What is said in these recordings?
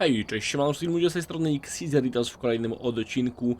Hej, cześć, siemano wszystkim ludzie z tej strony Xizzer i teraz w kolejnym odcinku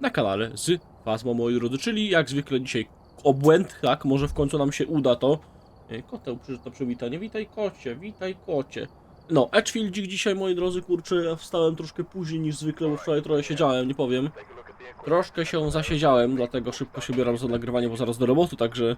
na kanale z Fazmo, moi drodzy, czyli jak zwykle dzisiaj obłęd, tak, może w końcu nam się uda to. E, Koteł na przywitanie, witaj kocie, witaj kocie. No, Edgefieldzik dzisiaj, moi drodzy, kurczę, ja wstałem troszkę później niż zwykle, bo wczoraj trochę siedziałem, nie powiem. Troszkę się zasiedziałem, dlatego szybko się bieram za nagrywanie, bo zaraz do roboty, także...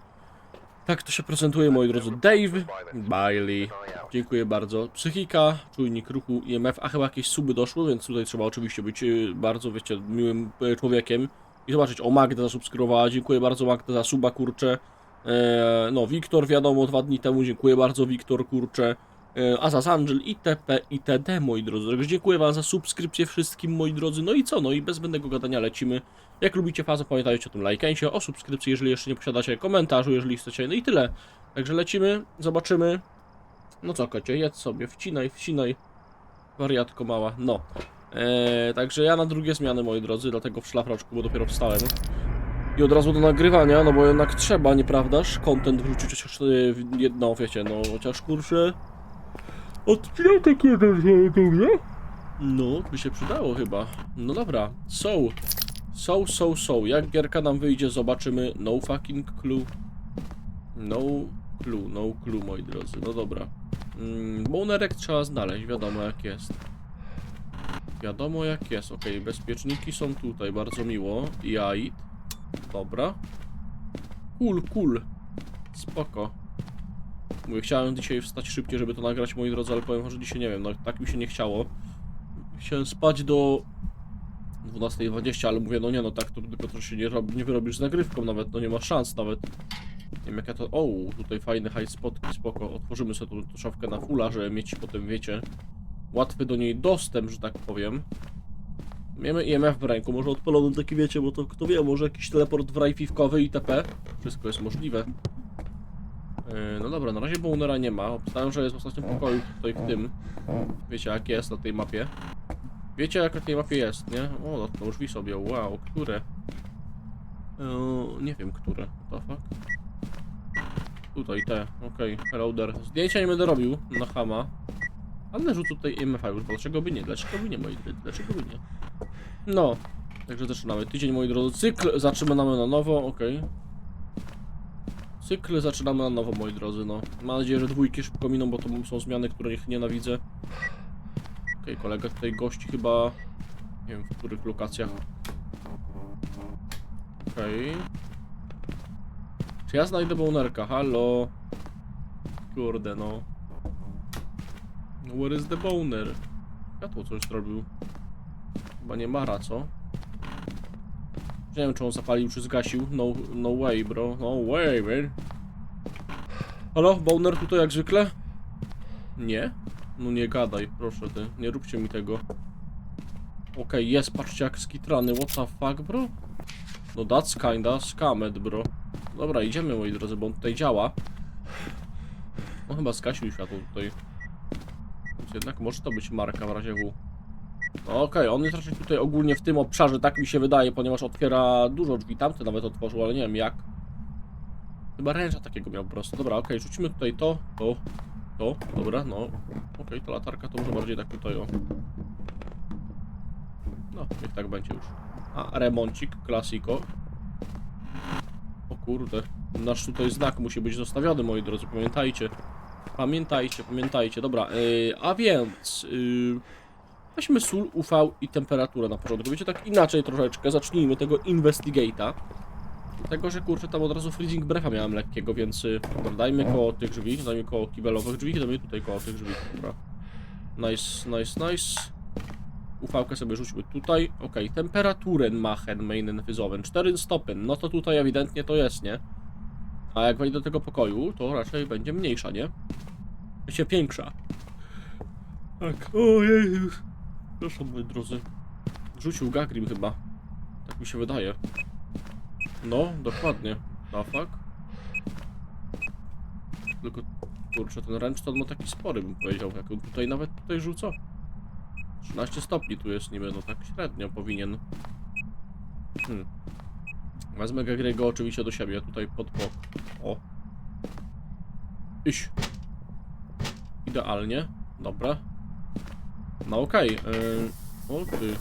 Tak to się prezentuje, moi drodzy. Dave Bailey. Dziękuję bardzo. Psychika, czujnik ruchu, IMF, a chyba jakieś suby doszły, więc tutaj trzeba oczywiście być y, bardzo, wiecie, miłym y, człowiekiem. I zobaczyć, o Magda zasubskrybowała, dziękuję bardzo Magda za suba, kurczę. E, no, Wiktor, wiadomo, dwa dni temu, dziękuję bardzo Wiktor, kurczę. E, Azaz Angel, itp, itd, moi drodzy. Także dziękuję wam za subskrypcję wszystkim, moi drodzy. No i co, no i bez zbędnego gadania lecimy. Jak lubicie fazę, pamiętajcie o tym lajkencie, o subskrypcji, jeżeli jeszcze nie posiadacie, komentarzu, jeżeli chcecie, no i tyle. Także lecimy, zobaczymy. No co, kocie, jedz sobie, wcinaj, wcinaj. Wariatko mała, no. Eee, także ja na drugie zmiany, moi drodzy, dlatego w szlafroczku, bo dopiero wstałem. I od razu do nagrywania, no bo jednak trzeba, nieprawdaż? Content wrzucić chociaż yy, jedno, wiecie, no chociaż kurczę... Odcinek jeden nie? No, by się przydało chyba. No dobra, so. So, so, so. Jak gierka nam wyjdzie, zobaczymy. No fucking clue. No clue, no clue, moi drodzy. No dobra. Mm, bonerek trzeba znaleźć, wiadomo jak jest. Wiadomo jak jest, okej. Bezpieczniki są tutaj, bardzo miło. Jait. Dobra. Cool, cool. Spoko. Mówię, chciałem dzisiaj wstać szybciej, żeby to nagrać, moi drodzy, ale powiem, że dzisiaj nie wiem, no tak mi się nie chciało. Chciałem spać do 12.20, ale mówię, no nie no, tak to tylko to się nie, nie wyrobisz z nagrywką nawet, no nie ma szans nawet. Nie wiem jak ja to... O, tutaj fajny high spot, spoko. Otworzymy sobie tą, tą szafkę na fulla, żeby mieć potem, wiecie, łatwy do niej dostęp, że tak powiem. Mamy IMF w ręku, może odpalony taki, wiecie, bo to kto wie, może jakiś teleport w raj piwkowy itp. Wszystko jest możliwe. Yy, No dobra, na razie Bonera nie ma. Obstałem, że jest w ostatnim pokoju tutaj w tym. Wiecie jak jest na tej mapie. Wiecie jak na tej mapie jest, nie? O, dotknął drzwi sobie, wow, które? Yy, nie wiem, które. What the fuck? Tutaj te, okej, there. Zdjęcia nie będę robił na Hama. Ale rzucę tutaj MFA już, dlaczego by nie? Dlaczego by nie, moi drodzy? Dlaczego by nie? No, także zaczynamy. Tydzień, moi drodzy. Cykl zaczynamy na nowo, okej. Cykl zaczynamy na nowo, moi drodzy, no. Mam nadzieję, że dwójki szybko miną, bo to są zmiany, których nienawidzę. Okej, kolega tutaj gości chyba... Nie wiem, w których lokacjach. Okej. Czy ja znajdę bonerka? Halo? Kurde, no. No, Where is the boner? Światło coś zrobił. Chyba nie Mara, co? Nie wiem, czy on zapalił, czy zgasił. No, no way, bro. No way, man. Halo, boner tutaj jak zwykle? Nie? No nie gadaj, proszę ty. Nie róbcie mi tego. Okej, jest, patrzcie jak skitrany. What the fuck, bro? No that's kinda scamed, bro. Dobra, idziemy, moi drodzy, bo on tutaj działa. No chyba skasił światło tutaj. Więc jednak może to być marka w razie W. Okej, on jest raczej tutaj ogólnie w tym obszarze, tak mi się wydaje, ponieważ otwiera dużo drzwi. Tamte nawet otworzył, ale nie wiem jak. Chyba ręcza takiego miał po prostu. Dobra, okej, rzucimy tutaj to, to, to. Dobra, no. Okej, to latarka to może bardziej tak tutaj o. No, niech tak będzie już. A, remoncik, klasiko. O kurde, nasz tutaj znak musi być zostawiony, moi drodzy, pamiętajcie. Pamiętajcie, pamiętajcie. Dobra, yy, a więc... Yy, weźmy sól, UV i temperaturę na początku. Wiecie, tak inaczej troszeczkę. Zacznijmy tego Investigate'a. Dlatego, że kurczę, tam od razu freezing brefa miałem lekkiego, więc yy, dobra, dajmy koło tych drzwi, dajmy koło kibelowych drzwi, dajmy tutaj koło tych drzwi. Dobra. Nice, nice, nice. UV sobie rzućmy tutaj. Ok, temperaturę machen meinen wyzowen. 4 stopen. No to tutaj ewidentnie to jest, nie? A jak wejdę do tego pokoju, to raczej będzie mniejsza, nie? Się większa. Tak, ojej. Proszę, moi drodzy. Rzucił Gagrim chyba. Tak mi się wydaje. No, dokładnie. Fuck? Tylko, kurczę, ten ręczton ma taki spory, bym powiedział. Jak on tutaj nawet tutaj rzuca. 13 stopni tu jest niby, no tak średnio powinien. Hmm. Wezmę Gagrego oczywiście do siebie, tutaj pod bok. O. Iś. Idealnie. Dobra. No okej. ym, o ty.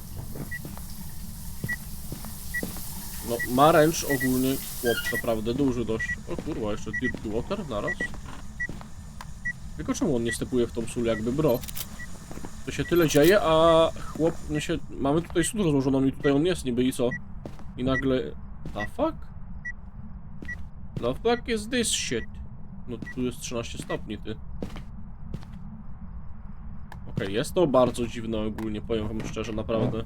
No, ma ręcz ogólnie chłop naprawdę duży dość. O kurwa, jeszcze Dirty Water naraz. Tylko czemu on nie stepuje w tą sól jakby bro? To się tyle dzieje, a chłop, my się, mamy tutaj sól rozłożoną i tutaj on jest niby i co? I nagle... The fuck? The fuck is this shit? No tu jest 13 stopni, ty. Okej, jest to bardzo dziwne ogólnie, powiem wam szczerze, naprawdę.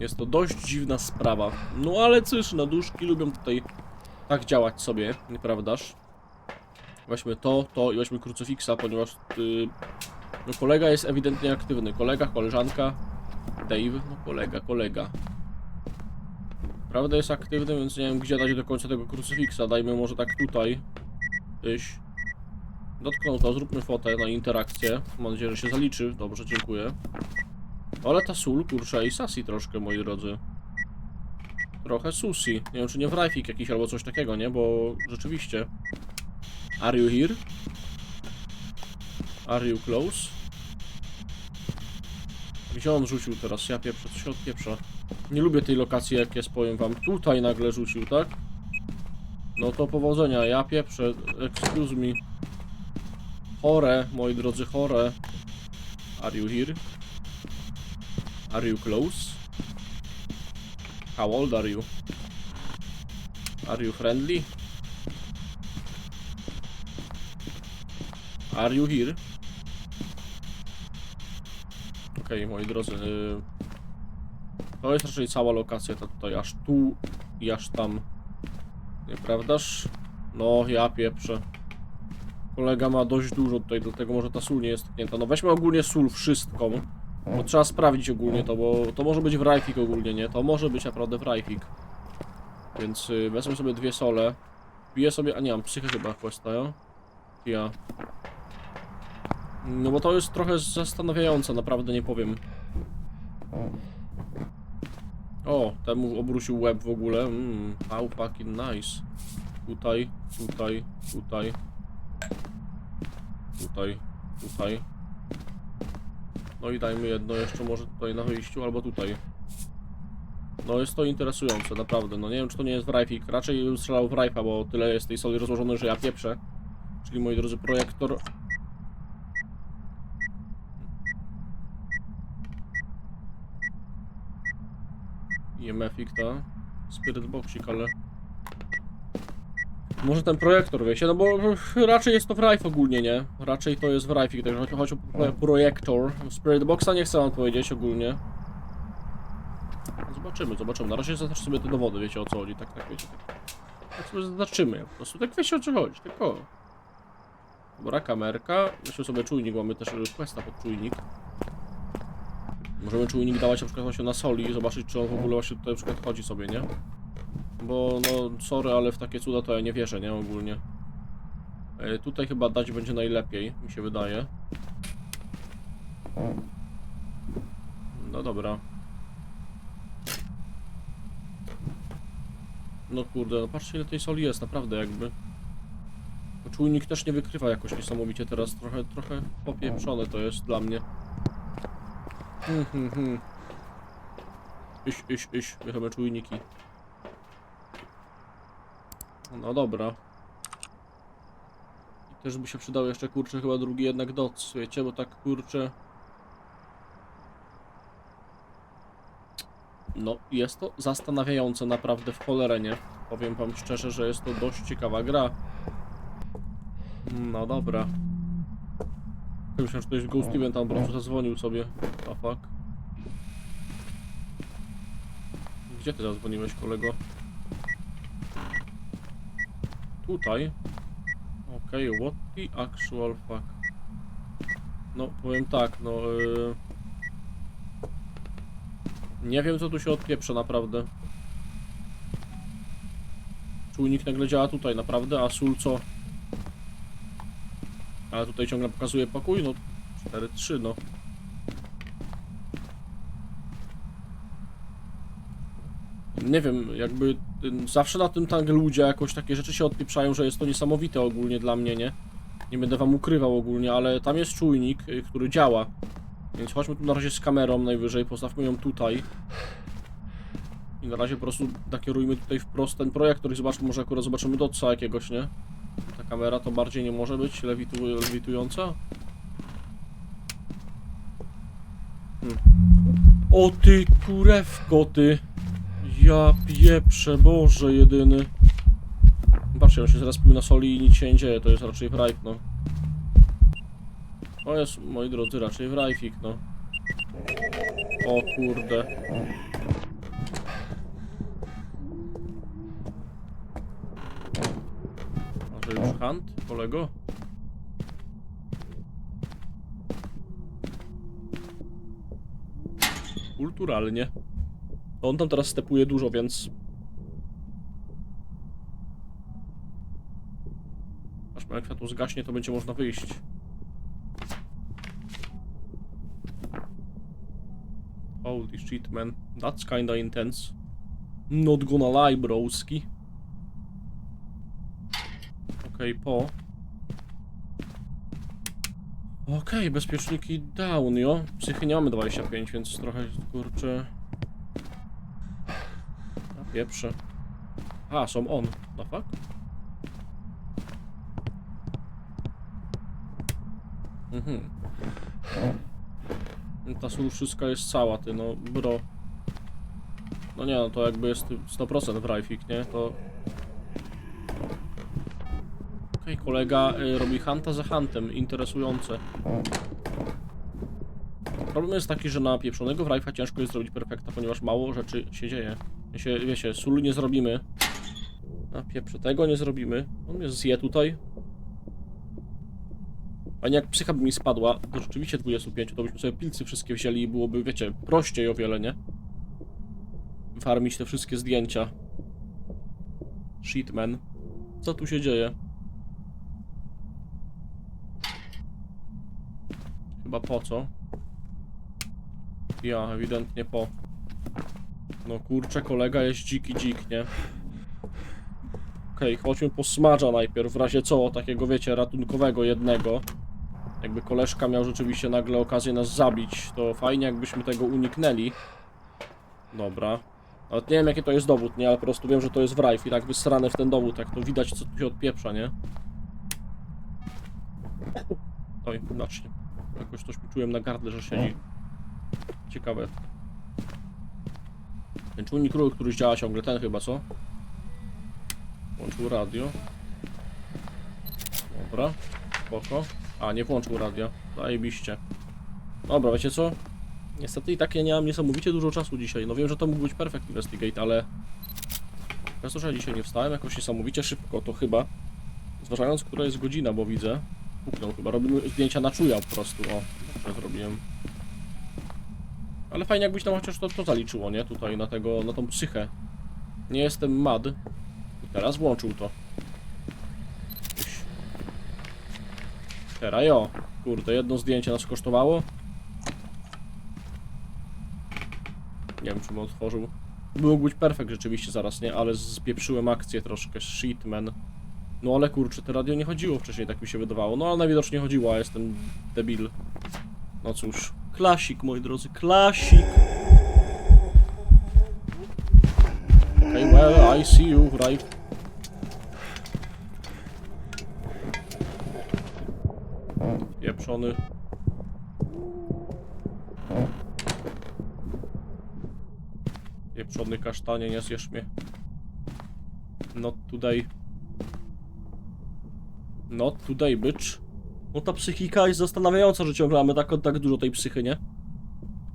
Jest to dość dziwna sprawa. No ale cóż, no duszki lubią tutaj tak działać sobie, nieprawdaż? Weźmy to, to i weźmy krucyfiksa, ponieważ yy, no kolega jest ewidentnie aktywny. Kolega, koleżanka, Dave, no kolega, kolega. Prawda jest aktywny, więc nie wiem gdzie dać do końca tego krucyfiksa. Dajmy może tak tutaj. Tyś. Dotknął to, zróbmy fotę na interakcję. Mam nadzieję, że się zaliczy. Dobrze, dziękuję. Ale ta sól, kurczę, i sasi troszkę, moi drodzy. Trochę susi. Nie wiem, czy nie wrajfik jakiś albo coś takiego, nie? Bo rzeczywiście. Are you here? Are you close? Gdzie on rzucił teraz? Ja pieprzę, co się odpieprza. Nie lubię tej lokacji, jak jest, powiem wam. Tutaj nagle rzucił, tak? No to powodzenia, ja pieprzę. Excuse me. Chore, moi drodzy, chore. Are you here? Are you close? How old are you? Are you friendly? Are you here? Okej, moi drodzy. y, To jest raczej cała lokacja, ta tutaj aż tu i aż tam. Nieprawdaż? No, ja pieprzę. Kolega ma dość dużo tutaj, dlatego może ta sól nie jest tknięta. No weźmy ogólnie sól wszystką. Bo trzeba sprawdzić ogólnie to, bo to może być wrajfik ogólnie, nie? To może być naprawdę wrajfik. Więc y, wezmę sobie dwie sole. Piję sobie, a nie mam psychę chyba questa, ja? Ja. No bo to jest trochę zastanawiające, naprawdę nie powiem. O, temu obrócił łeb w ogóle. Mm, how fucking nice. Tutaj, tutaj, tutaj. Tutaj, tutaj. No i dajmy jedno jeszcze może tutaj na wyjściu, albo tutaj. No jest to interesujące, naprawdę. No nie wiem, czy to nie jest wrajfik. Raczej bym strzelał w rajfa, bo tyle jest tej soli rozłożonej, że ja pieprzę. Czyli, moi drodzy, projektor... IMF-ik, ta. Spirit Boxik, ale... Może ten projektor, wiecie, no bo raczej jest to w Rife ogólnie, nie? Raczej to jest w Rife, także chodzi o pro- projektor. Spirit Boxa nie chcę wam powiedzieć ogólnie. Zobaczymy, zobaczymy. Na razie zaznacz sobie te dowody, wiecie o co chodzi, tak, tak, wiecie, tak. Tak sobie zaznaczymy, po prostu, tak wiecie o co chodzi, tylko. Dobra, kamerka. Myślę sobie czujnik, mamy też questa pod czujnik. Możemy czujnik dawać na przykład właśnie na soli i zobaczyć, czy on w ogóle właśnie tutaj na przykład chodzi sobie, nie? Bo no, sorry, ale w takie cuda to ja nie wierzę, nie? Ogólnie. E, tutaj chyba dać będzie najlepiej, mi się wydaje. No dobra. No kurde, no patrzcie ile tej soli jest, naprawdę jakby. Czujnik też nie wykrywa jakoś niesamowicie teraz, trochę, trochę popieprzone to jest dla mnie. Hmm, hmm, hmm. Iś, iś, iś, czujniki. No dobra. I też by się przydał jeszcze kurczę chyba drugi jednak doc, wiecie, bo tak kurczę. No, jest to zastanawiające naprawdę w cholerę, nie? Powiem wam szczerze, że jest to dość ciekawa gra. No dobra. Myślałem, że to jest Ghost Event, tam po prostu zadzwonił sobie. A fuck. Gdzie ty zadzwoniłeś, kolego? Tutaj. Okej, okay, what the actual fuck. No, powiem tak, no... Yy... Nie wiem, co tu się odpieprze, naprawdę. Czujnik nagle działa tutaj, naprawdę, a sól co? Ale tutaj ciągle pokazuje pokój, no 4-3, no. Nie wiem, jakby zawsze na tym tak ludzie jakoś takie rzeczy się odpieprzają, że jest to niesamowite ogólnie dla mnie, nie? Nie będę wam ukrywał ogólnie, ale tam jest czujnik, y, który działa. Więc chodźmy tu na razie z kamerą najwyżej, postawmy ją tutaj. I na razie po prostu nakierujmy tutaj wprost ten projektor i zobaczmy, może akurat zobaczymy doca jakiegoś, nie? Ta kamera to bardziej nie może być lewitu lewitująca. Hmm. O ty kurewko ty! Ja pieprzę, Boże jedyny. Patrzcie, on się zaraz pił na soli i nic się nie dzieje, to jest raczej wrajf, no. O jest, moi drodzy, raczej wrajfik, no. O kurde. Może już hunt, kolego? Kulturalnie. On tam teraz stepuje dużo, więc... Aż jak światło zgaśnie, to będzie można wyjść. Holy shit, man. That's kinda intense. Not gonna lie, broski. Okej, po. Okej, bezpieczniki down, jo. Psychy nie mamy 25, więc trochę, kurczę... Pieprze. A, są on. The fuck? Mhm. Ta sól wszystko jest cała, ty, no, bro. No nie, no to jakby jest 100% wrajfik, nie? To... Okej, kolega y, robi hanta za hantem, interesujące. Problem jest taki, że na pieprzonego wrajfa ciężko jest zrobić perfekta, ponieważ mało rzeczy się dzieje. Się, wiecie, sól nie zrobimy. A pieprze tego nie zrobimy. On mnie zje tutaj. A nie jak psycha by mi spadła, to rzeczywiście 25, to byśmy sobie pilcy wszystkie wzięli i byłoby, wiecie, prościej o wiele, nie? Farmić te wszystkie zdjęcia. Shitman. Co tu się dzieje? Chyba po co? Ja, ewidentnie po. No kurczę, kolega jest dziki dzik, nie? Okej, chodźmy po smadża najpierw, w razie co, takiego wiecie, ratunkowego jednego. Jakby koleżka miał rzeczywiście nagle okazję nas zabić, to fajnie jakbyśmy tego uniknęli. Dobra. Nawet nie wiem jaki to jest dowód, nie? Ale po prostu wiem, że to jest wrajf i tak wysrane w ten dowód, jak to widać co tu się odpieprza, nie? Oj, znacznie. Jakoś coś czułem na gardle, że siedzi. Ciekawe. Ten czujnik ruchu, który działa ciągle, ten chyba, co? Włączył radio. Dobra, spoko. A, nie włączył radia. Zajebiście. Dobra, wiecie co? Niestety i tak ja nie mam niesamowicie dużo czasu dzisiaj. No wiem, że to mógł być Perfect Investigate, ale... Przez to, że ja dzisiaj nie wstałem jakoś niesamowicie szybko, to chyba... Zważając, która jest godzina, bo widzę... Puknął chyba. Robimy zdjęcia na czuja po prostu, o. To zrobiłem. Ale fajnie jakbyś tam chociaż to, to zaliczyło, nie? Tutaj na tego, na tą psychę. Nie jestem mad. I teraz włączył to. Teraz jo. Kurde, jedno zdjęcie nas kosztowało. Nie wiem, czym otworzył. Mógł być perfekt rzeczywiście zaraz, nie? Ale spieprzyłem akcję troszkę. Shit, man. No ale kurczę, to radio nie chodziło wcześniej, tak mi się wydawało. No ale najwidoczniej chodziło, a jestem debil. No cóż. Klasik, moi drodzy, klasik. Okay, well, I see you, right? Pieprzony. Pieprzony kasztanie, nie zjesz mnie. Not today. Not today, bitch. No ta psychika jest zastanawiająca, że ciągle mamy tak, tak dużo tej psychy, nie?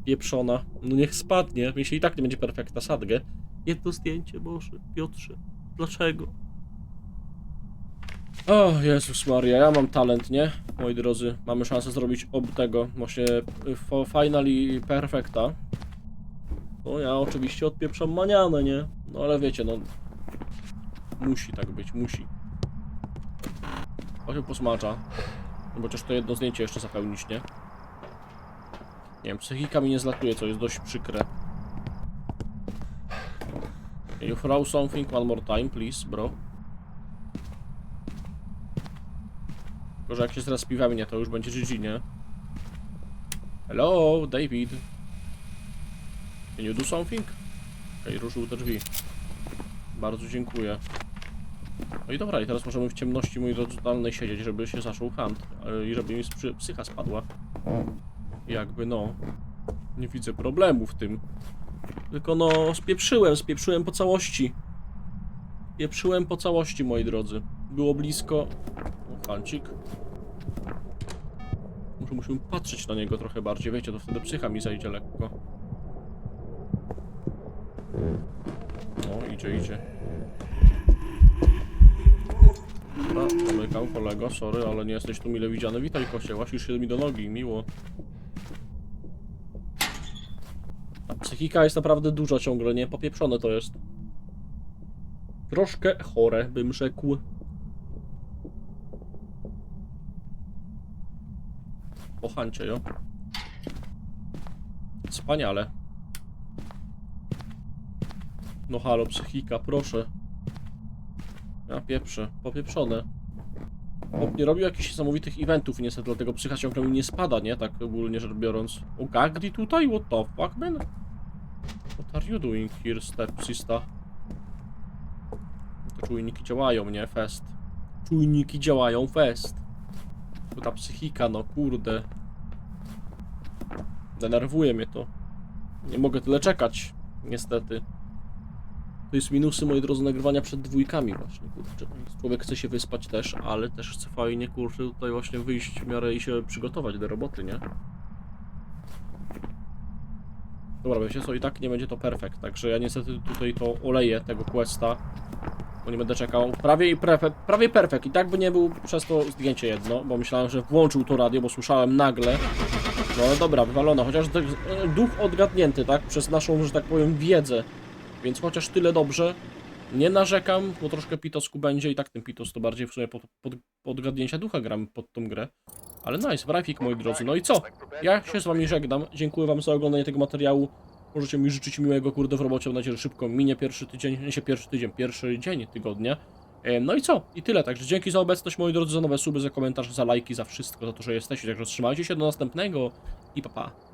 Pieprzona. No niech spadnie, jeśli i tak nie będzie perfekta, sadgę. Jedno zdjęcie, Boże, Piotrze. Dlaczego? O, Jezus Maria, ja mam talent, nie? Moi drodzy, mamy szansę zrobić ob tego, właśnie y, fo- finally perfekta. No ja oczywiście odpieprzam manianę, nie? No ale wiecie, no... Musi tak być, musi. Chodźmy posmacza. No Chociaż to jedno zdjęcie jeszcze zapełnić, nie? Nie wiem, psychika mi nie zlatuje, co jest dość przykre. Can you throw something one more time, please, bro? Tylko, że jak się zrespiwa mnie, to już będzie GG, nie? Hello, David. Can you do something? Okej, ruszył te drzwi. Bardzo dziękuję. No i dobra, i teraz możemy w ciemności, drodzy, totalnej siedzieć, żeby się zaczął hunt. e, I żeby mi psycha spadła. Jakby no... Nie widzę problemu w tym. Tylko no, spieprzyłem, spieprzyłem po całości. Spieprzyłem po całości, moi drodzy. Było blisko... O, hancik. Muszę, musimy patrzeć na niego trochę bardziej, wiecie, to wtedy psycha mi zajdzie lekko. O, idzie, idzie. Dobra, zamykam kolego, sorry, ale nie jesteś tu mile widziany. Witaj kocie, łasisz się mi do nogi, miło. Ta psychika jest naprawdę duża ciągle, nie? Popieprzone to jest. Troszkę chore, bym rzekł. Po hancie, jo. Wspaniale. No halo, psychika, proszę. Ja pieprzę, popieprzone. Chłop nie robił jakichś niesamowitych eventów, niestety dlatego psycha ciągle mi nie spada, nie? Tak ogólnie rzecz biorąc. O, Gagdi tutaj? What the fuck, man? What are you doing here, stepsista? Te czujniki działają, nie? Fest. Czujniki działają, fest. To ta psychika, no kurde. Denerwuje mnie to. Nie mogę tyle czekać, niestety. To jest minusy, moi drodzy, nagrywania przed dwójkami właśnie, kurczę. Człowiek chce się wyspać też, ale też chce fajnie, kurczę, tutaj właśnie wyjść w miarę i się przygotować do roboty, nie? Dobra, wiecie co, i tak nie będzie to perfekt, także ja niestety tutaj to oleję, tego questa, bo nie będę czekał. Prawie i prefe, prawie perfekt, i tak by nie był przez to zdjęcie jedno, bo myślałem, że włączył to radio, bo słyszałem nagle. No ale dobra, wywalona, chociaż e, duch odgadnięty, tak, przez naszą, że tak powiem, wiedzę. Więc chociaż tyle dobrze, nie narzekam, bo troszkę pitosku będzie i tak ten pitos to bardziej w sumie pod, pod, podgadnięcia ducha gram pod tą grę. Ale nice, wrafik moi drodzy. No i co? Ja się z wami żegnam. Dziękuję wam za oglądanie tego materiału. Możecie mi życzyć miłego kurde w robocie. Mam nadzieję, że szybko minie pierwszy tydzień, nie się pierwszy tydzień, pierwszy dzień tygodnia. No i co? I tyle. Także dzięki za obecność moi drodzy, za nowe suby, za komentarze, za lajki, za wszystko, za to, że jesteście. Także trzymajcie się do następnego i pa pa.